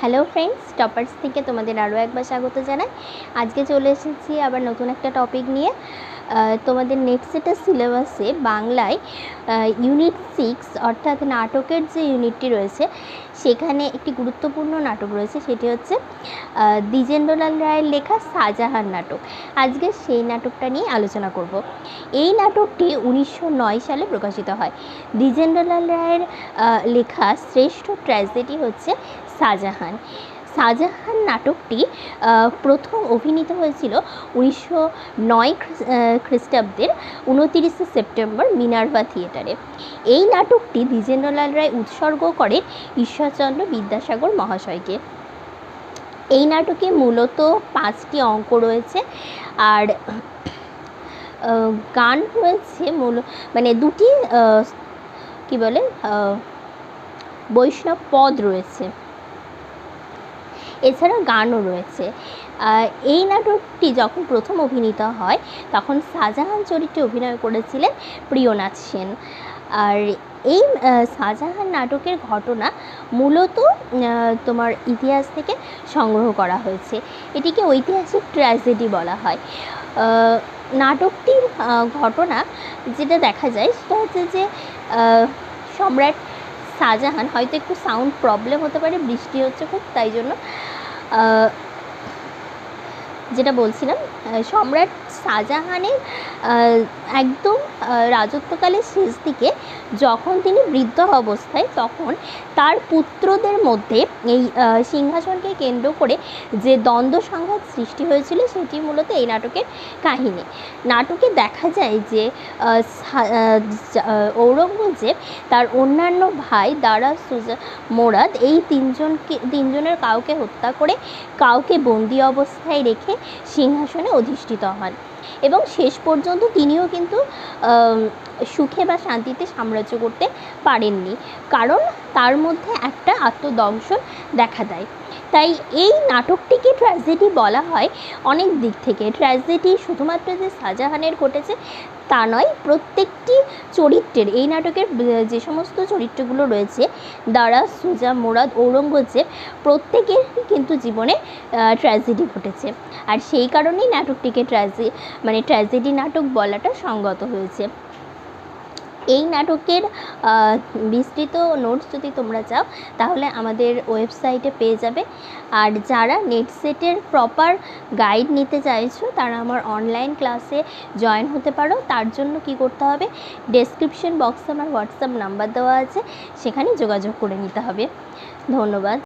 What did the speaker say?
Hello friends toppers থেকে তোমাদের আরও একবার স্বাগত জানাই। আজকে চলে এসেছি আবার নতুন একটা টপিক নিয়ে। তোমাদের নেক্সট সেটের সিলেবাসে বাংলায় ইউনিট সিক্স অর্থাৎ নাটকের যে ইউনিটটি রয়েছে, সেখানে একটি গুরুত্বপূর্ণ নাটক রয়েছে, সেটি হচ্ছে দ্বিজেন্দ্রলাল রায়ের লেখা শাহজাহান নাটক। আজকে সেই নাটকটা নিয়ে আলোচনা করব। এই নাটকটি উনিশশো নয় সালে প্রকাশিত হয়। দ্বিজেন্দ্রলাল রায়ের লেখা শ্রেষ্ঠ ট্র্যাজেডি হচ্ছে শাহজাহান। শাহজাহান নাটকটি প্রথম অভিনীত হয়েছিল উনিশশো নয় খ্রিস্টাব্দের উনতিরিশে সেপ্টেম্বর মিনার্ভা থিয়েটারে। এই নাটকটি দ্বিজেন্দ্রলাল রায় উৎসর্গ করেন ঈশ্বরচন্দ্র বিদ্যাসাগর মহাশয়কে। এই নাটকে মূলত পাঁচটি অঙ্ক রয়েছে আর গান রয়েছে মূল মানে দুটি কি বলে বৈষ্ণব পদ রয়েছে। এছাড়া গানও রয়েছে। এই নাটকটি যখন প্রথম অভিনীত হয়, তখন শাহজাহান চরিত্রে অভিনয় করেছিলেন প্রিয়নাথ সেন। আর এই শাহজাহান নাটকের ঘটনা মূলত তোমার ইতিহাস থেকে সংগ্রহ করা হয়েছে। এটিকে ঐতিহাসিক ট্র্যাজেডি বলা হয়। নাটকটির ঘটনা যেটা দেখা যায়, সেটা হচ্ছে যে সম্রাট শাহজাহান হয়তো একটু সাউন্ড প্রবলেম হতে পারে বৃষ্টি হচ্ছে খুব তাই জন্য যেটা বলছিলাম সম্রাট শাহজাহানের একদম রাজত্বকালের শেষ দিকে যখন তিনি বৃদ্ধ অবস্থায়, তখন তার পুত্রদের মধ্যে এই সিংহাসনকে কেন্দ্র করে যে দ্বন্দ্ব সংঘাত সৃষ্টি হয়েছিল, সেটি মূলত এই নাটকের কাহিনী। নাটকে দেখা যায় যে ঔরঙ্গজেব তার অন্যান্য ভাই দারা সুজা মোরাদ, এই তিনজনকে, তিনজনের কাউকে হত্যা করে, কাউকে বন্দি অবস্থায় রেখে সিংহাসনে অধিষ্ঠিত হন। এবং শেষ পর্যন্ত তিনিও কিন্তু সুখে বা শান্তিতে সাম্রাজ্য করতে পারেননি। কারণ তার মধ্যে একটা আত্মদংশন দেখা দেয়। তাই এই নাটকটিকে ট্র্যাজেডি বলা হয় অনেক দিক থেকে। ট্র্যাজেডি শুধুমাত্র যে শাহজাহানের ঘটেছে তা নয়, প্রত্যেকটি চরিত্রের, এই নাটকের যে সমস্ত চরিত্রগুলো রয়েছে, দারা, সুজা, মোরাদ, ঔরঙ্গজেব, প্রত্যেকের কিন্তু জীবনে ট্র্যাজেডি ঘটেছে। আর সেই কারণেই নাটকটিকে ট্র্যাজে মানে ট্র্যাজেডি নাটক বলাটা সঙ্গত হয়েছে। এই নাটকের বিস্তৃত নোটস যদি তোমরা চাও, তাহলে আমাদের ওয়েবসাইটে পেয়ে যাবে। আর যারা নেট সেটের প্রপার গাইড নিতে চাইছো, তারা আমার অনলাইন ক্লাসে জয়েন হতে পারো। তার জন্য কি করতে হবে ডেসক্রিপশন বক্সে আমার হোয়াটসঅ্যাপ নাম্বার দেওয়া আছে, সেখানে যোগাযোগ করে নিতে হবে। ধন্যবাদ।